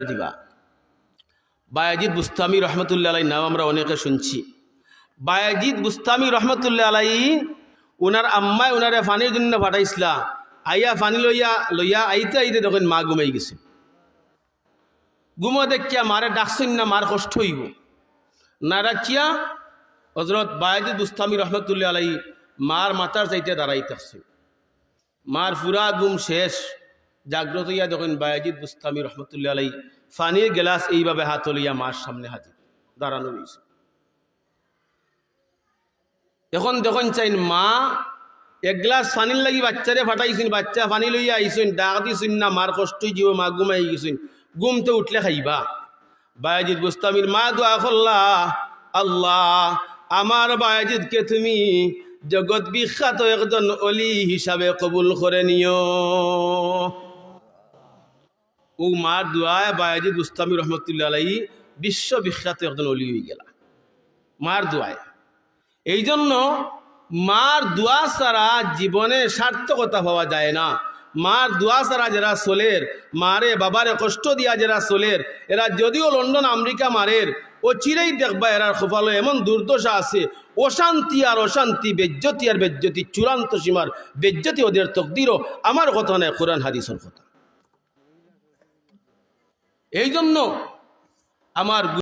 দিবা বায়াজিদ বুস্তামি রহমতুল্লাহ আলাই নাম আমরা অনেকে শুনছি। বায়াজিদ বুস্তামি রহমতুল্লাহ আলাই ওনার আম্মায় ওনারে ফানির জন্য ফাটাইছিলা আইয়া ফানি লইয়া লইয়া আইতে আইতে তখন মা ঘুমাই গেছে। ঘুমো দেখিয়া মারে ডাকছেন না, মার কষ্ট হইব। না রাখিয়া হজরত বায়াজিদ বুস্তামি রহমতুল্লাহ আলাই মার মাথার চাইতে দাঁড়াইতেছে। মার ফুরা গুম শেষ। জাগ্রত ইয়া যখন বায়াজিদ বুস্তামি রহমতুল্লাহ আলাই ফানির গেলাস এইভাবে হাত লইয়া মার সামনে হাজির, দাঁড়ানো হয়েছে এখন যখন চাইন মা, এক গ্লাস ফানির লাগি বাচ্চারে ফাটাইছেন, বাচ্চা ফানি লইয়া আইসেন ডাক দিছেন না, মার কষ্টই জীব মা ঘুমাই গেছেন ঘুমতে উঠলে খাইবা। বায়াজিদ বুস্তামির মা দোয়া করলা, আল্লাহ, আমার বায়াজিদকে তুমি জগৎ বিখ্যাত একজন অলি হিসাবে কবুল করে নিও। ও মার দোয়ায় বায়াজিদ বুস্তামি রহমতুল্লাহ আলাই বিশ্ববিখ্যাত একজন অলি হয়ে গেলা। মার দোয়ায় এই জন্য মার দোয়া ছাড়া জীবনে সার্থকতা পাওয়া যায় না। মার দোয়া ছাড়া যারা চলের, মারে বাবারে কষ্ট দিয়া যারা চলের, এরা যদিও লন্ডন, আমেরিকা মারের, ও চিরেই দেখবা এরার খোফালো এমন দুর্দশা আছে, অশান্তি আর অশান্তি, বেজ্জতি আর বেজ্জতি, চূড়ান্ত সীমার বেজ্জতি ওদের তকদিরও। আমার কথা নয়, কোরআন, হাদিসের কথা। এই জন্য আমার